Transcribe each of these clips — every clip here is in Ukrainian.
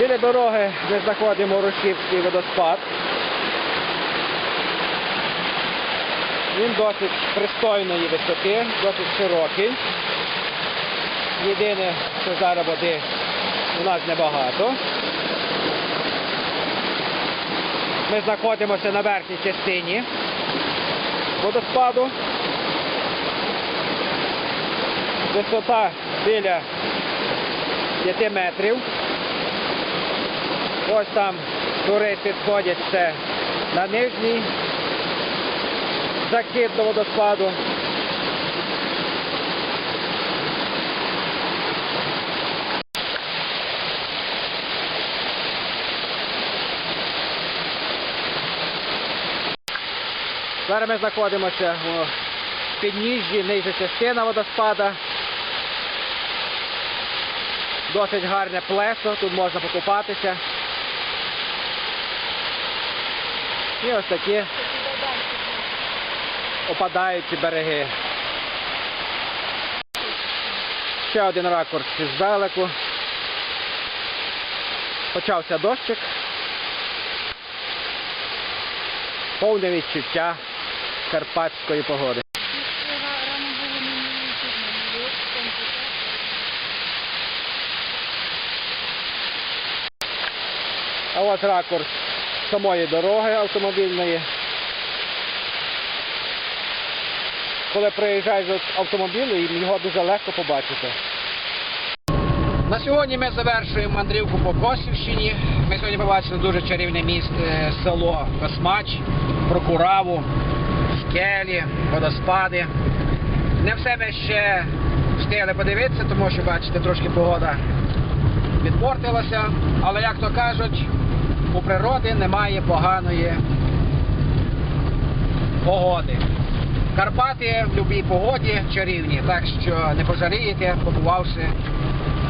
Біля дороги ми знаходимо Рушівський водоспад. Він досить пристойної висоти, досить широкий. Єдине, що зараз води у нас небагато. Ми знаходимося на верхній частині водоспаду. Висота біля 5 метрів. Ось там туристи сходять це на нижній захід до водоспаду. Зараз ми знаходимося у підніжжі, нижня частина водоспада. Досить гарне плесо, тут можна покупатися. І ось такі опадаючі береги. Ще один ракурс здалеку. Почався дощик. Повне відчуття карпатської погоди. А ось ракурс самої дороги автомобільної. Коли приїжджаєш з автомобілю, його дуже легко побачити. На сьогодні ми завершуємо мандрівку по Косівщині. Ми сьогодні побачили дуже чарівне місце, село Космач, Прокураву, скелі, водоспади. Не все ми ще встигли подивитися, тому що, бачите, трошки погода відпортилася. Але як то кажуть, у природи немає поганої погоди. Карпати в будь-якій погоді чарівні, так що не пожалієте, побувавши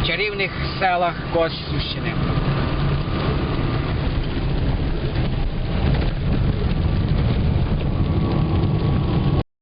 в чарівних селах Косівщини.